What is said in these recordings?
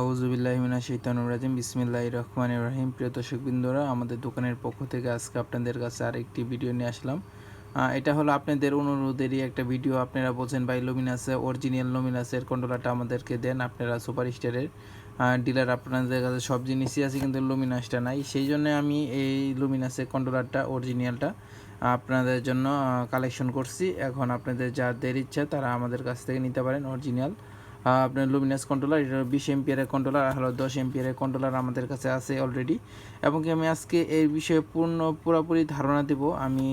আউজুবিল্লাহিমিনা শৈতানুর রাজিম। বিসমিল্লাহ রহমান রহিম। প্রিয় দর্শকবৃন্দরা, আমাদের দোকানের পক্ষ থেকে আজকে আপনাদের কাছে আরেকটি ভিডিও নিয়ে আসলাম। এটা হলো আপনাদের অনুরোধেরই একটা ভিডিও। আপনারা বলছেন ভাই লুমিনাসে অরিজিনাল লুমিনাসের কন্ট্রোলারটা আমাদেরকে দেন। আপনারা সুপার স্টারের ডিলার আপনাদের কাছে সব জিনিসই আছে, কিন্তু লুমিনাসটা নাই। সেই জন্য আমি এই লুমিনাসের কন্ট্রোলারটা অরিজিনালটা আপনাদের জন্য কালেকশন করছি। এখন আপনাদের যাদের ইচ্ছা, তারা আমাদের কাছ থেকে নিতে পারেন অরিজিনাল আপনার লুমিনাস কন্ট্রোলার এটা বিশ এমপিয়ারের কন্ট্রোলার আর হলো দশ এমপিয়ারের কন্ট্রোলার আমাদের কাছে আছে অলরেডি এবং কি আমি আজকে এই বিষয়ে পূর্ণ পুরোপুরি ধারণা দেব, আমি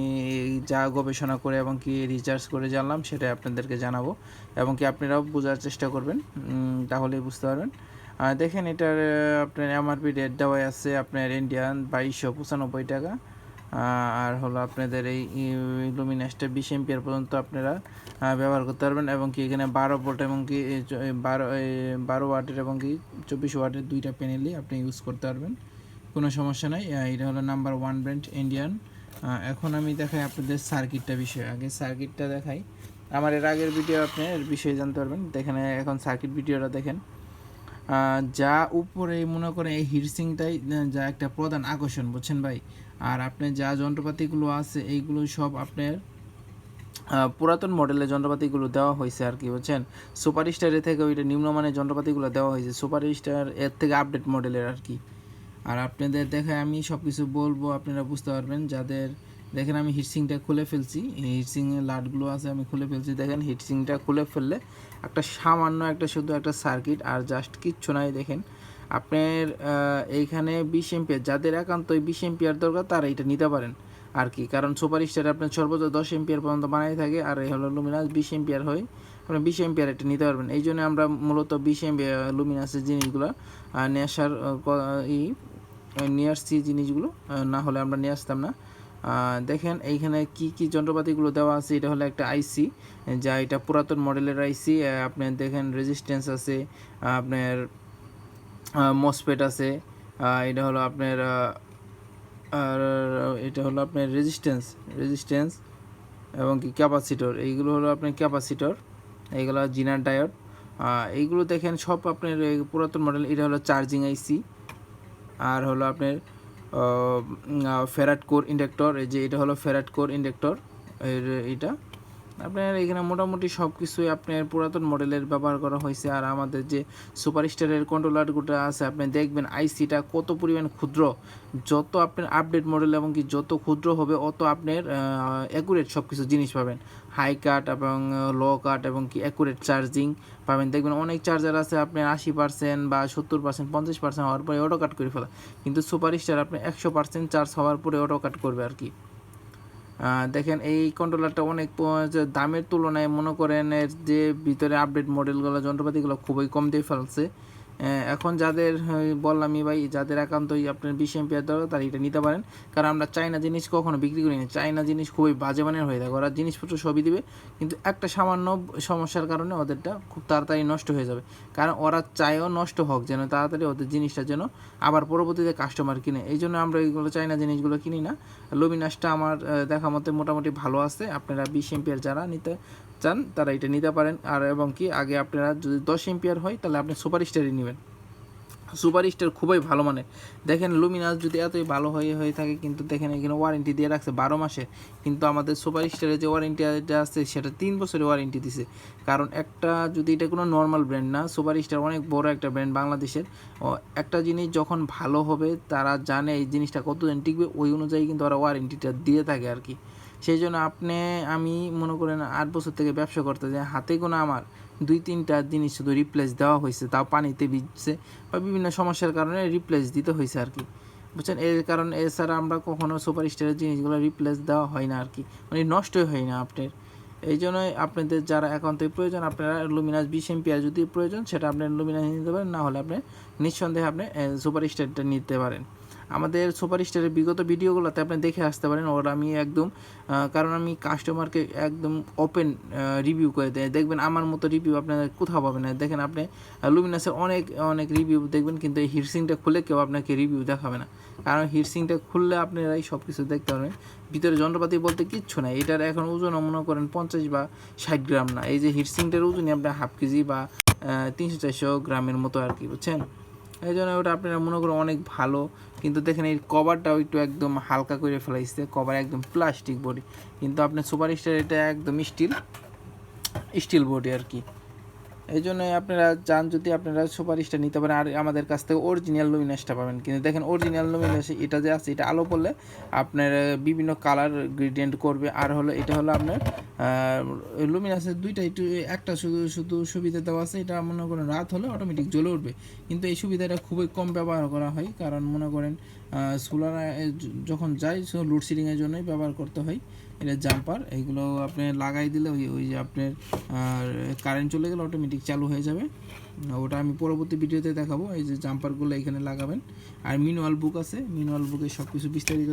যা গবেষণা করে এবং কি রিসার্চ করে জানলাম সেটা আপনাদেরকে জানাব। এবং কি আপনারাও বোঝার চেষ্টা করবেন তাহলেই বুঝতে পারবেন। দেখেন এটার, আপনার এমআরপি রেট দেওয়াই আছে আপনার ইন্ডিয়ান বাইশশো পঁচানব্বই টাকা। আর হলো আপনাদের এই লুমিনাসটা বিশ এমপিয়ার পর্যন্ত আপনারা ব্যবহার করতে পারবেন এবং কি এখানে বারো ভোল্ট এবং কি বারো বারো ওয়াটের এবং কি চব্বিশ ওয়াটের দুইটা প্যানেলই আপনি ইউজ করতে পারবেন। কোনো সমস্যা নাই। এটা হলো নাম্বার ওয়ান ব্র্যান্ড ইন্ডিয়ান এখন আমি দেখাই আপনাদের সার্কিটটা বিষয়ে। আগে সার্কিটটা দেখাই। আমার এর আগের ভিডিও আপনি এর বিষয়ে জানতে পারবেন। দেখেন, এখন সার্কিট ভিডিওটা দেখেন। যা উপরে মনে করেন এই হিটসিংটাই যা একটা প্রধান আকর্ষণ, বুঝছেন ভাই? আর আপনার যা যন্ত্রপাতিগুলো আছে, এইগুলো সব আপনার পুরাতন মডেলের যন্ত্রপাতিগুলো দেওয়া হয়েছে আর কি, বুঝছেন? সুপার স্টারের থেকে ওইটা নিম্নমানের যন্ত্রপাতিগুলো দেওয়া হয়েছে। সুপার স্টার এর থেকে আপডেট মডেলের আর কি। আর আপনাদের দেখায় আমি সব কিছু বলব, আপনারা বুঝতে পারবেন, যাদের, দেখেন আমি হিটসিংটা খুলে ফেলছি। হিটসিংয়ের লাটগুলো আছে, আমি খুলে ফেলছি। দেখেন হিটসিংটা খুলে ফেললে একটা সামান্য একটা শুধু একটা সার্কিট আর জাস্ট কিচ্ছু নাই, দেখেন। আপনার এইখানে বিশ এম্পিয়ার যাদের একান্ত বিশ এম্পিয়ার দরকার, তারা এটা নিতে পারেন। আর কি, কারণ সুপার স্টার আপনার সর্বোচ্চ দশ এম্পিয়ার পর্যন্ত বানাই থাকে, আর এই হলো লুমিনাস বিশ এম্পিয়ার হয় আপনি বিশ এম্পিয়ার এটা নিতে পারবেন। এই জন্য আমরা মূলত বিশ এম্পিয়ার লুমিনাসের জিনিসগুলো নিয়ে আসার ই, নিয়ে আসছি জিনিসগুলো না হলে আমরা নিয়ে আসতাম না। দেখেন এইখানে কি কি যন্ত্রপাতিগুলো দেওয়া আছে, এটা হলো একটা আইসি যা এটা পুরাতন মডেলের আইসি আপনার দেখেন রেজিস্ট্যান্স আছে, আপনার মসপেট আছে এটা হলো আপনার আর, এটা হলো আপনার রেজিস্ট্যান্স রেজিস্ট্যান্স এবং কি ক্যাপাসিটর এইগুলো হলো আপনার ক্যাপাসিটর এইগুলো জিনার ডায়োড এইগুলো দেখেন সব আপনার পুরাতন মডেল এটা হলো চার্জিং আইসি আর হলো আপনার ফেরাট কোর ইন্ডাক্টর এই যে এটা হলো ফেরাট কোর ইন্ডাক্টর এর, এটা আপনার এখানে মোটামুটি সব কিছুই আপনার পুরাতন মডেলের ব্যবহার করা হয়েছে। আর আমাদের যে সুপার স্টারের কন্ট্রোলারগুলো আছে, আপনি দেখবেন আইসিটা কত পরিমাণ ক্ষুদ্র। যত আপনার আপডেট মডেল এবং কি যত ক্ষুদ্র হবে, অত আপনার অ্যাকুরেট সব কিছু জিনিস পাবেন। হাই কাট এবং লো কাট এবং কি অ্যাকুরেট চার্জিং পাবেন। দেখবেন অনেক চার্জার আছে আপনার আশি পার্সেন্ট বা সত্তর পার্সেন্ট পঞ্চাশ পার্সেন্ট হওয়ার পরে অটো কাট করে ফেলা। কিন্তু সুপার স্টার আপনি একশো পার্সেন্ট চার্জ হওয়ার পরে অটো কাট করবে আর কি। দেখেন এই কন্ট্রোলারটা অনেক দামের তুলনায় মনে করেন এর যে ভিতরে আপডেট মডেলগুলো যন্ত্রপাতিগুলো খুবই কম দিয়ে ফেলছে। এখন যাদের হয়, বললামই ভাই যাদের একান্তই আপনার বিশ এমপিয়ার দরকার তারা এটা নিতে পারেন। কারণ আমরা চাইনা জিনিস কখনো বিক্রি করি না। চাইনা জিনিস খুবই বাজে মানের হয়ে থাকে। ওরা জিনিসপত্র সবই দিবে কিন্তু একটা সামান্য সমস্যার কারণে ওদেরটা খুব তাড়াতাড়ি নষ্ট হয়ে যাবে। কারণ ওরা চায়ও নষ্ট হোক যেন তাড়াতাড়ি ওদের জিনিসটা যেন আবার পরবর্তীতে কাস্টমার কিনে। এই জন্য আমরা এইগুলো চাইনা জিনিসগুলো কিনি না। লুমিনাসটা আমার দেখা মতে মোটামুটি ভালো আছে। আপনারা বিশ এমপিয়ার যারা নিতে চান, তারা এটা নিতে পারেন। আর এবং কি, আগে আপনারা যদি দশ এম্পিয়ার হয়, তাহলে আপনি সুপার স্টারই নেবেন। সুপার স্টার খুবই ভালো মানের। দেখেন লুমিনাস যদি এতই ভালো হয়ে হয়ে থাকে, কিন্তু দেখেন, এখানে ওয়ারেন্টি দিয়ে রাখছে বারো মাসে। কিন্তু আমাদের সুপার স্টারের যে ওয়ারেন্টিটা আছে, সেটা তিন বছরের ওয়ারেন্টি দিছে। কারণ একটা যদি এটা কোনো নর্মাল ব্র্যান্ড না সুপার স্টার অনেক বড় একটা ব্র্যান্ড বাংলাদেশের, ও একটা জিনিস যখন ভালো হবে, তারা জানে এই জিনিসটা কতদিন টিকবে, ওই অনুযায়ী কিন্তু ওরা ওয়ারেন্টিটা দিয়ে থাকে আর কি। সেই জন্য আপনি, আমি মনে করেন আট বছর থেকে ব্যবসা করতে যাই, হাতে কোনো আমার দুই তিনটা জিনিস শুধু রিপ্লেস দেওয়া হয়েছে, তাও পানিতে ভিজছে বা বিভিন্ন সমস্যার কারণে রিপ্লেস দিতে হয়েছে আর কি। বুঝছেন? এর কারণ এছাড়া আমরা কখনো সুপার স্টারের জিনিসগুলো রিপ্লেস দেওয়া হয় না আর কি। মানে নষ্টই হয় না আপনার। এই জন্যই আপনাদের যারা একান্তই প্রয়োজন, আপনারা লুমিনাস বিশ এমপিআর যদি প্রয়োজন, সেটা আপনি লুমিনাস নিতে পারেন, না হলে আপনি নিঃসন্দেহে আপনি সুপার স্টারটা নিতে পারেন। আমাদের সুপার স্টারের বিগত ভিডিওগুলোতে আপনি দেখে আসতে পারেন, ওর আমি একদম কারণ আমি কাস্টমারকে একদম ওপেন রিভিউ করে দেয় দেখবেন আমার মতো রিভিউ আপনারা কোথাও পাবেন না। দেখেন আপনি লুমিনাসের অনেক অনেক রিভিউ দেখবেন, কিন্তু এই হিটসিংটা খুলে কেউ আপনাকে রিভিউ দেখাবে না। কারণ হিটসিংটা খুললে আপনারাই সব কিছু দেখতে পারবেন। ভিতরে যন্ত্রপাতি বলতে কিচ্ছু নাই। এটার এখন ওজন মনে করেন পঞ্চাশ বা ষাট গ্রাম না। এই যে হিটসিংটার ওজনই আপনার হাফ কেজি বা তিনশো চারশো গ্রামের মতো আর কি, বুঝছেন? এই জন্য ওটা আপনারা মনে করেন অনেক ভালো। কিন্তু দেখেন এই কভারটাও একটু একদম হালকা করে ফেলাইছে কভার একদম প্লাস্টিক বডি কিন্তু আপনার সুপার স্টার এটা একদম স্টিল স্টিল বডি আর কি। এই জন্য আপনারা যান, যদি আপনারা সুপারিশটা নিতে পারেন, আর আমাদের কাছ থেকে অরিজিনাল লুমিনাসটা পাবেন। কিন্তু দেখেন অরিজিনাল লুমিনাস এটা যে আছে, এটা আলো পড়লে আপনার বিভিন্ন কালার গ্রেডিয়েন্ট করবে। আর হলো, এটা হলো আপনার লুমিনাসের দুইটা একটু, একটা শুধু শুধু সুবিধা দেওয়া আছে, এটা মনে করেন রাত হলে অটোমেটিক জ্বলে উঠবে। কিন্তু এই সুবিধাটা খুবই কম ব্যবহার করা হয়, কারণ মনে করেন সোলার যখন যাই লোডশেডিংয়ের জন্যই ব্যবহার করতে হয়। এটা জাম্পার এইগুলো আপনি লাগাই দিলে ওই ওই যে আপনার কারেন্ট চলে গেলে অটোমেটিক চালু হয়ে যাবে। ওটা আমি পরবর্তী ভিডিওতে দেখাবো, এই যে জাম্পারগুলো এখানে লাগাবেন। আর মিনুয়াল বুক আছে মিনুয়াল বুকে সব কিছু বিস্তারিত